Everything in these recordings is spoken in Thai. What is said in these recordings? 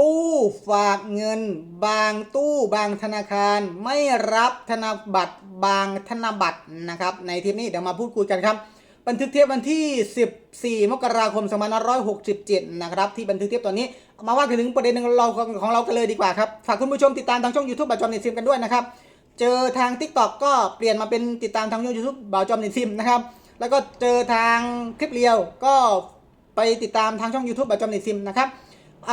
ตู้ฝากเงิน บางตู้บางธนาคาร ไม่รับธนบัตรบางธนบัตรนะครับ ในทีนี้เดี๋ยวมาพูดคุยกันครับ บันทึกเทปวันที่ 14 มกราคม 2567 นะครับ ที่บันทึกเทปตอนนี้ มาว่ากันถึงประเด็นหนึ่งเราของเรากันเลยดีกว่าครับ ฝากคุณผู้ชมติดตามทางช่อง YouTube บัตรจอมเน็ตซิมกันด้วยนะครับ เจอทาง TikTok ก็เปลี่ยนมาเป็นติดตามทางช่อง YouTube บ่าวจอมเน็ตซิมนะครับแล้วก็เจอทางคลิปเรียวก็ไปติดตามทางช่อง YouTube บ่าวจอมเน็ตซิมนะครับ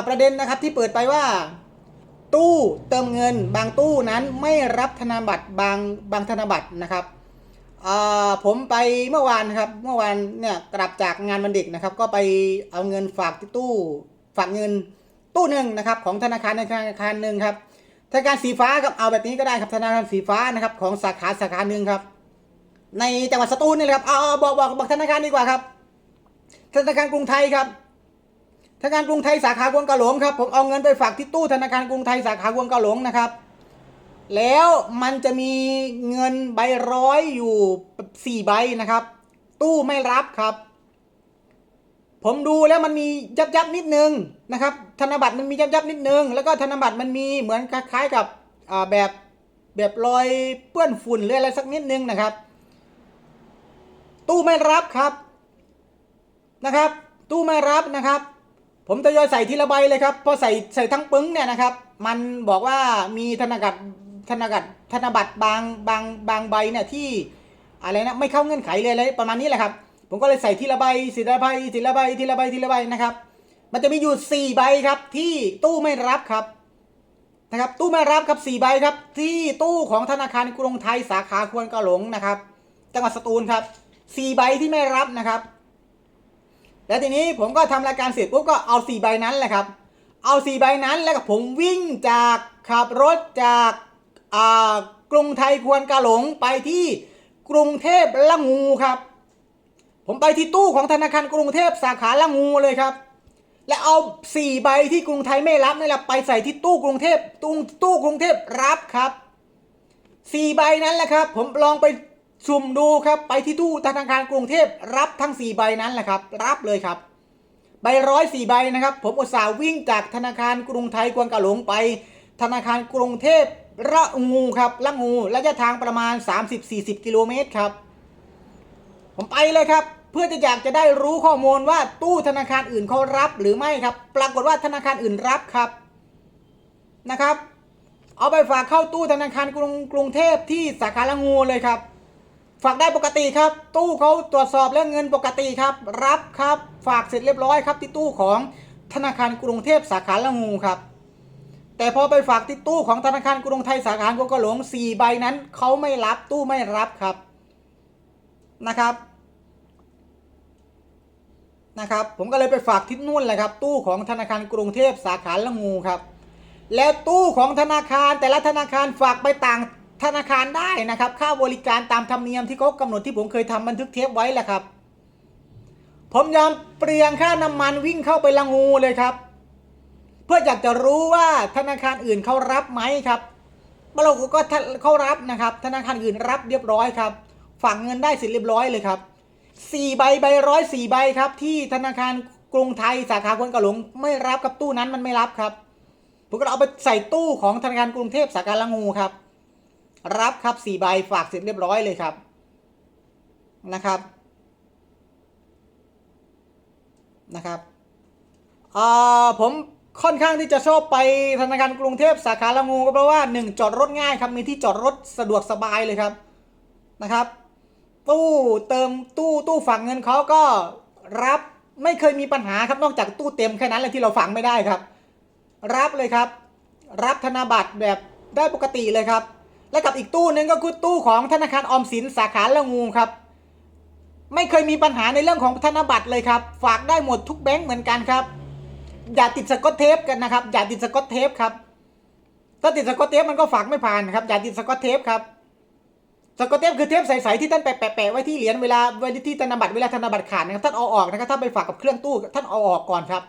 ประเด็นนะครับที่เปิดไปว่า ตู้เติมเงินบางตู้นั้นไม่รับธนบัตรบางบางธนบัตรนะครับอ่าผมไปเมื่อวานครับเมื่อวานเนี่ยกลับจากงานวันเด็กนะครับ ก็ไปเอาเงินฝากที่ตู้ฝากเงินตู้หนึ่งนะครับ ของธนาคารธนาคารหนึ่งครับธนาคารสีฟ้าครับเอาแบบนี้ก็ได้ครับธนาคารสีฟ้านะครับ ของสาขาสาขาหนึ่งครับ ในจังหวัดสตูลนี่แหละครับเอาเอาบอกบอกบอกธนาคารดีกว่าครับ ธนาคารกรุงไทยครับ ธนาคารกรุงไทยสาขากวงกะหลงครับผมเอาเงินไปฝากที่ตู้ธนาคารกรุงไทยสาขากวงกะหลงนะครับ แล้วมันจะมีเงินใบร้อยอยู่สี่ใบนะครับ ตู้ไม่รับครับ ผมดูแล้วมันมียับยับนิดนึงนะครับ ธนบัตรมันมียับยับนิดนึง แล้วก็ธนบัตรมันมีเหมือนคล้ายๆกับแบบแบบรอยเปื้อนฝุ่นหรืออะไรสักนิดนึงนะครับ ตู้ไม่รับครับนะครับ ตู้ไม่รับนะครับ ผมทยอยใส่ทีละใบเลยครับพอใส่ใส่ทั้งปึ้งเนี่ยนะครับ มันบอกว่ามีธนบัตรธนบัตรธนบัตรบางบางบางใบเนี่ยที่อะไรนะไม่เข้าเงื่อนไขเลยอะไรประมาณนี้แหละครับ ผมก็เลยใส่ทีละใบทีละใบทีละใบทีละใบทีละใบนะครับ มันจะมีอยู่สี่ใบครับที่ตู้ไม่รับครับนะครับ ตู้ไม่รับครับสี่ใบครับ ที่ตู้ของธนาคารกรุงไทยสาขาควนกระหลงนะครับ จังหวัดสตูลครับสี่ใบที่ไม่รับนะครับ แล้วทีนี้ผมก็ทำรายการเสร็จปุ๊บก็เอาสี่ใบนั้นแหละครับ เอาสี่ใบนั้นแล้วก็ผมวิ่งจากขับรถจากอ่ากรุงไทยควนกาหลงไปที่กรุงเทพละงูครับ ผมไปที่ตู้ของธนาคารกรุงเทพสาขาละงูเลยครับ และเอาสี่ใบที่กรุงไทยไม่รับนี่แหละไปใส่ที่ตู้กรุงเทพตู้ตู้กรุงเทพรับครับสี่ใบนั้นแหละครับ ผมลองไป สุ่มดูครับไปที่ตู้ธนาคารกรุงเทพรับทั้งสี่ใบนั้นแหละครับ รับเลยครับ ใบร้อยสี่ใบนะครับ ผมอุตส่าห์วิ่งจากธนาคารกรุงไทยกวงกะหลงไป ธนาคารกรุงเทพระงูครับละงูระยะทางประมาณ 30-40 กิโลเมตรครับ ผมไปเลยครับ เพื่อจะอยากจะได้รู้ข้อมูลว่าตู้ธนาคารอื่นเขารับหรือไม่ครับ ปรากฏว่าธนาคารอื่นรับครับนะครับ เอาไปฝากเข้าตู้ธนาคารกรุงกรุงเทพที่สาขาละงูเลยครับ ฝากได้ปกติครับ ตู้เขาตรวจสอบแล้วเงินปกติครับ รับครับ ฝากเสร็จเรียบร้อยครับที่ตู้ของธนาคารกรุงเทพสาขาละงูครับ แต่พอไปฝากที่ตู้ของธนาคารกรุงไทยสาขากวงกะหลงสี่ใบนั้นเขาไม่รับตู้ไม่รับครับนะครับนะครับ ผมก็เลยไปฝากที่นู่นเลยครับ ตู้ของธนาคารกรุงเทพสาขาละงูครับ แล้วตู้ของธนาคารแต่ละธนาคารฝากไปต่าง ธนาคารได้นะครับ ค่าบริการตามธรรมเนียมที่เขากำหนดที่ผมเคยทำบันทึกเทปไว้แหละครับ ผมยอมเปลี่ยนค่าน้ำมันวิ่งเข้าไปละงูเลยครับ เพื่ออยากจะรู้ว่าธนาคารอื่นเขารับไหมครับเราก็เขารับนะครับ ธนาคารอื่นรับเรียบร้อยครับฝากเงินได้เสร็จเรียบร้อยเลยครับสี่ใบใบร้อยสี่ใบครับ ที่ธนาคารกรุงไทยสาขาควนกะหลงไม่รับกับตู้นั้นมันไม่รับครับผมก็เอาไปใส่ตู้ของธนาคารกรุงเทพสาขาละงูครับ รับครับสี่ใบฝากเสร็จเรียบร้อยเลยครับนะครับนะครับอ่าผมค่อนข้างที่จะชอบไปธนาคารกรุงเทพสาขาละงูก็เพราะว่าหนึ่งจอดรถง่ายครับมีที่จอดรถสะดวกสบายเลยครับนะครับ ตู้เติมตู้ตู้ฝังเงินเขาก็รับไม่เคยมีปัญหาครับนอกจากตู้เต็มแค่นั้นแหละที่เราฝังไม่ได้ครับ รับเลยครับ รับธนาบัตรแบบได้ปกติเลยครับ และกับอีกตู้หนึงก็คือตู้ของธนาคารออมสินสาขาละงูครับ ไม่เคยมีปัญหาในเรื่องของธนบัตรเลยครับ ฝากได้หมดทุกแบงก์เหมือนกันครับ อย่าติดสกอตเทปกันนะครับ อย่าติดสกอตเทปครับ ถ้าติดสกอตเทปมันก็ฝากไม่ผ่านครับ อย่าติดสกอตเทปครับ สกอตเทปคือเทปใสๆที่ท่านแปะๆไว้ที่เหรียญเวลาเวลาที่ธนบัตรเวลาธนบัตรขาดนะครับท่านเอาออกนะครับ ถ้าไปฝากกับเครื่องตู้ท่านเอาออกก่อนครับ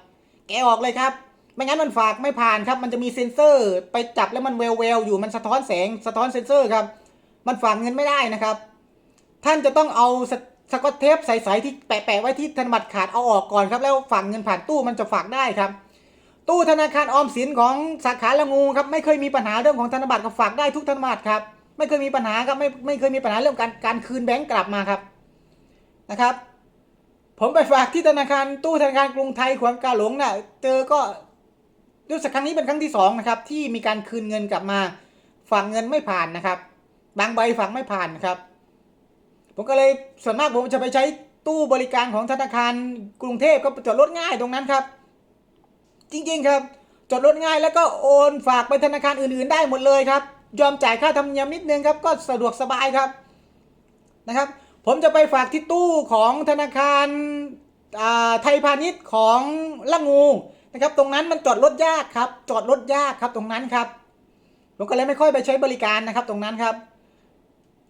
แกออกเลยครับ ไม่งั้นมันฝากไม่ผ่านครับ มันจะมีเซ็นเซอร์ ไปจับแล้วมันแววแววๆอยู่มันสะท้อนแสงสะท้อนเซ็นเซอร์ครับ มันฝากเงินไม่ได้นะครับ ท่านจะต้องเอาสสกอตเทปใสๆที่แปะๆไว้ที่ธนบัตรขาดเอาออกก่อนครับ แล้วฝากเงินผ่านตู้มันจะฝากได้ครับ ตู้ธนาคารออมสินของสาขาละงูครับไม่เคยมีปัญหาเรื่องของธนบัตรกับฝากได้ทุกธนบัตรครับ ไม่เคยมีปัญหาครับไม่ไม่เคยมีปัญหาเรื่องการการคืนแบงก์กลับมาครับนะครับ ผมไปฝากที่ธนาคารตู้ธนาคารกรุงไทยขวงกาหลงน่ะเจอก็ รู้สึกครั้งนี้เป็นครั้งที่สองนะครับที่มีการคืนเงินกลับมาฝากเงินไม่ผ่านนะครับ บางใบฝากไม่ผ่านนะครับ ผมก็เลยส่วนมากผมจะไปใช้ตู้บริการของธนาคารกรุงเทพก็จอดรถง่ายตรงนั้นครับ จริงๆครับจอดรถง่ายแล้วก็โอนฝากไปธนาคารอื่นๆได้หมดเลยครับ ยอมจ่ายค่าธรรมเนียมนิดนึงครับก็สะดวกสบายครับนะครับ ผมจะไปฝากที่ตู้ของธนาคารไทยพาณิชย์ของละงู นะครับ ตรงนั้นมันจอดรถยากครับ จอดรถยากครับตรงนั้นครับ ผมก็เลยไม่ค่อยไปใช้บริการนะครับ ตรงนั้นครับ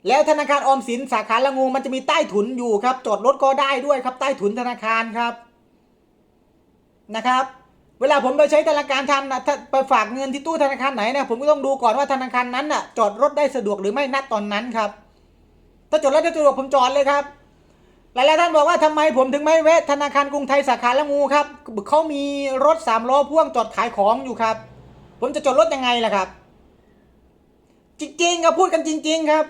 แล้วธนาคารออมสินสาขาละงูมันจะมีใต้ถุนอยู่ครับ จอดรถก็ได้ด้วยครับ ใต้ถุนธนาคารครับนะครับ เวลาผมไปใช้ธนาคารทำนะไปฝากเงินที่ตู้ธนาคารไหนนะผมก็ต้องดูก่อนว่าธนาคารนั้นน่ะ จอดรถได้สะดวกหรือไม่ณตอนนั้นครับ ถ้าจอดรถได้สะดวกผมจอดเลยครับ ลายๆท่านบอกว่าทำไมผมถึงไม่แวะธนาคารกรุงไทยสาขาละงูครับเขามีรถสามล้อพ่วงจอดขายของอยู่ครับ ผมจะจอดรถยังไงล่ะครับ จริงๆครับพูดกันจริง ๆครับ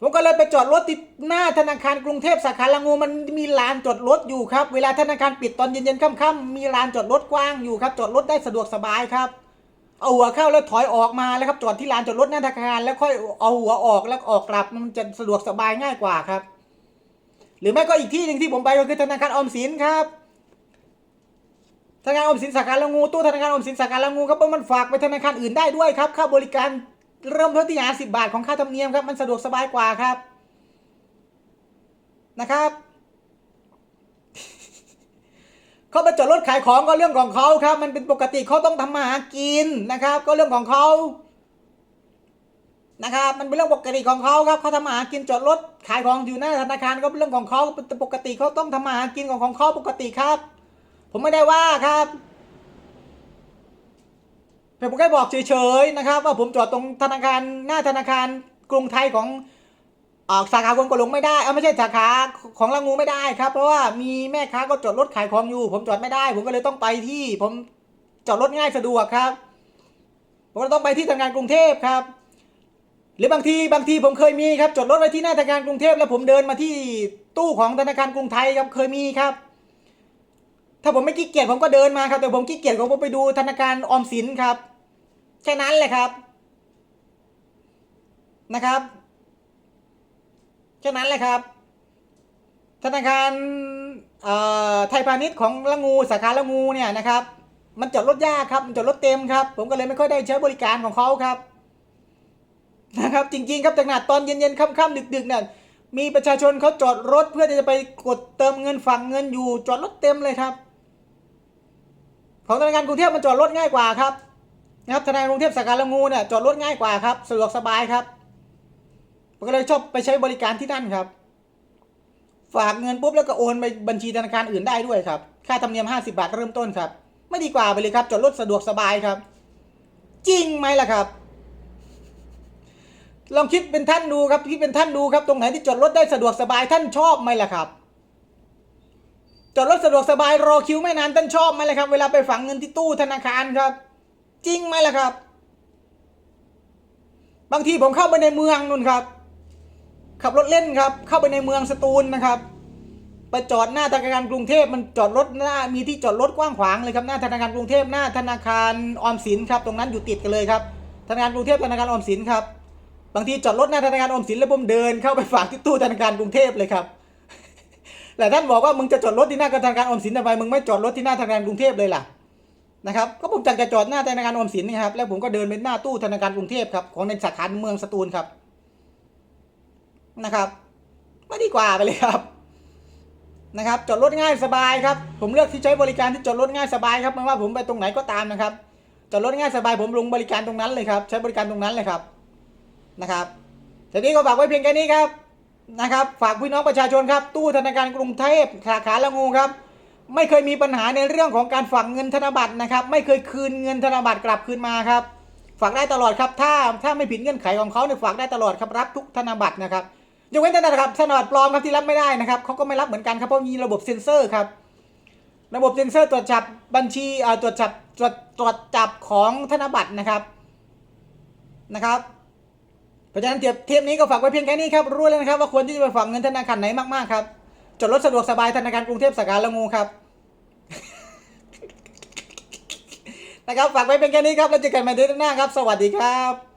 ผมก็เลยไปจอดรถติดหน้าธนาคารกรุงเทพสาขาละงูมันมีลานจอดรถอยู่ครับ เวลาธนาคารปิดตอนเย็นๆค่ำๆมีลานจอดรถกว้างอยู่ครับจอดรถได้สะดวกสบายครับเอาหัวเข้าแล้วถอยออกมาแล้วครับจอดที่ลานจอดรถหน้าธนาคารแล้วค่อยเอาหัวออกแล้วออกกลับมันจะสะดวกสบายง่ายกว่าครับ หรือไม่ก็อีกที่หนึ่งที่ผมไปก็คือธนาคารออมสินครับธนาคารออมสินสาขาละงูตู้ธนาคารออมสินสาขาละงูครับเพราะมันฝากไปธนาคารอื่นได้ด้วยครับค่าบริการเริ่มต้นที่หาสิบบาทของค่าธรรมเนียมครับมันสะดวกสบายกว่าครับนะครับเขาไปจอดรถขายของก็เรื่องของเขาครับ มันเป็นปกติเขาต้องทำมาหากินนะครับ ก็เรื่องของเขา นะครับมันเป็นเรื่องปกติของเขาครับเขาทำมาหากินจอดรถขายของอยู่หน้าธนาคารก็เป็นเรื่องของเขาเป็นปกติเขาต้องทำมาหากินของของเขาปกติครับ ผมไม่ได้ว่าครับแต่ผมแค่บอกเฉยๆนะครับ ว่าผมจอดตรงธนาคารหน้าธนาคารกรุงไทยของออกสาขาคนกลงไม่ได้เอาไม่ใช่สาขาของละงูไม่ได้ครับ เพราะว่ามีแม่ค้าก็จอดรถขายของอยู่ ผมจอดไม่ได้ ผมก็เลยต้องไปที่ผมจอดรถง่ายสะดวกครับผมก็ต้องไปที่ทำงานกรุงเทพครับ รือบางทีบางทีผมเคยมีครับจอดรถไว้ที่หน้าธนาคารกรุงเทพแล้วผมเดินมาที่ตู้ของธนาคารกรุงไทยครับเคยมีครับ ถ้าผมไม่ขี้เกียจผมก็เดินมาครับ แต่ผมขี้เกียจผมไปดูธนาคารออมสินครับแค่นั้นแหละครับนะครับแค่นั้นแหละครับ ธนาคารไทยพาณิชย์ของละงูสาขาละงูเนี่ยนะครับ มันจอดรถยากครับมันจอดรถเต็มครับ ผมก็เลยไม่ค่อยได้ใช้บริการของเขาครับ นะครับจริงๆครับแต่ขนาดตอนเย็นๆค่ำๆดึกๆเนี่ยมีประชาชนเขาจอดรถเพื่อที่จะไปกดเติมเงินฝังเงินอยู่จอดรถเต็มเลยครับของธนาคารกรุงเทพมันจอดรถง่ายกว่าครับนะครับธนาคารกรุงเทพสาขาละงูเนี่ยจอดรถง่ายกว่าครับสะดวกสบายครับผมก็เลยชอบไปใช้บริการที่นั่นครับ ฝากเงินปุ๊บแล้วก็โอนไปบัญชีธนาคารอื่นได้ด้วยครับ ค่าธรรมเนียม 50 บาทเริ่มต้นครับ ไม่ดีกว่าไปเลยครับจอดรถสะดวกสบายครับ จริงไหมล่ะครับ ลองคิดเป็นท่านดูครับคิดเป็นท่านดูครับตรงไหนที่จอดรถได้สะดวกสบายท่านชอบไหมล่ะครับจอดรถสะดวกสบายรอคิวไม่นานท่านชอบไหมล่ะครับ เวลาไปฝังเงินที่ตู้ธนาคารครับ จริงไหมล่ะครับ บางทีผมเข้าไปในเมืองนู่นครับ ขับรถเล่นครับ เข้าไปในเมืองสตูลนะครับไปจอดหน้าธนาคารกรุงเทพมันจอดรถหน้ามีที่จอดรถกว้างขวางเลยครับหน้าธนาคารกรุงเทพหน้าธนาคารออมสินครับ ตรงนั้นอยู่ติดกันเลยครับธนาคารกรุงเทพธนาคารออมสินครับ บางทีจอดรถหน้าธนาคารออมสินแล้วผมเดินเข้าไปฝากที่ตู้ธนาคารกรุงเทพเลยครับแต่ท่านบอกว่ามึงจะจอดรถที่หน้าธนาคารออมสินทำไมมึงไม่จอดรถที่หน้าธนาคารกรุงเทพเลยล่ะนะครับก็ผมจัดจะจอดหน้าธนาคารออมสินนะครับ แล้วผมก็เดินไปหน้าตู้ธนาคารกรุงเทพครับของในสาขาเมืองสตูลครับนะครับไม่ดีกว่าไปเลยครับนะครับจอดรถง่ายสบายครับผมเลือกที่ใช้บริการที่จอดรถง่ายสบายครับไม่ว่าผมไปตรงไหนก็ตามนะครับจอดรถง่ายสบายผมลงบริการตรงนั้นเลยครับ ใช้บริการตรงนั้นเลยครับ นะครับทีนี้ก็ฝากไว้เพียงแค่นี้ครับนะครับ ฝากพี่น้องประชาชนครับ ตู้ธนาคารกรุงเทพสาขาละงูครับ ไม่เคยมีปัญหาในเรื่องของการฝากเงินธนบัตรนะครับ ไม่เคยคืนเงินธนบัตรกลับคืนมาครับ ฝากได้ตลอดครับ ถ้าถ้าไม่ผิดเงื่อนไขของเขาเนี่ยฝากได้ตลอดครับรับทุกธนบัตรนะครับยกเว้นธนบัตรครับธนบัตรปลอมครับที่รับไม่ได้นะครับเขาก็ไม่รับเหมือนกันครับเพราะมีระบบเซ็นเซอร์ครับระบบเซ็นเซอร์ตรวจจับบัญชีเอ่อตรวจจับตรวจตรวจจับของธนบัตรนะครับนะครับ เพราะฉะนั้นเทียบเทปนี้ก็ฝากไว้เพียงแค่นี้ครับรู้แล้วนะครับว่าควรที่จะไปฝากเงินธนาคารไหนมากๆครับจดรถสะดวกสบายธนาคารกรุงเทพสาขาละงูครับนะครับฝากไว้เพียงแค่นี้ครับแล้วเจอกันใหม่เดือนหน้าครับ สวัสดีครับ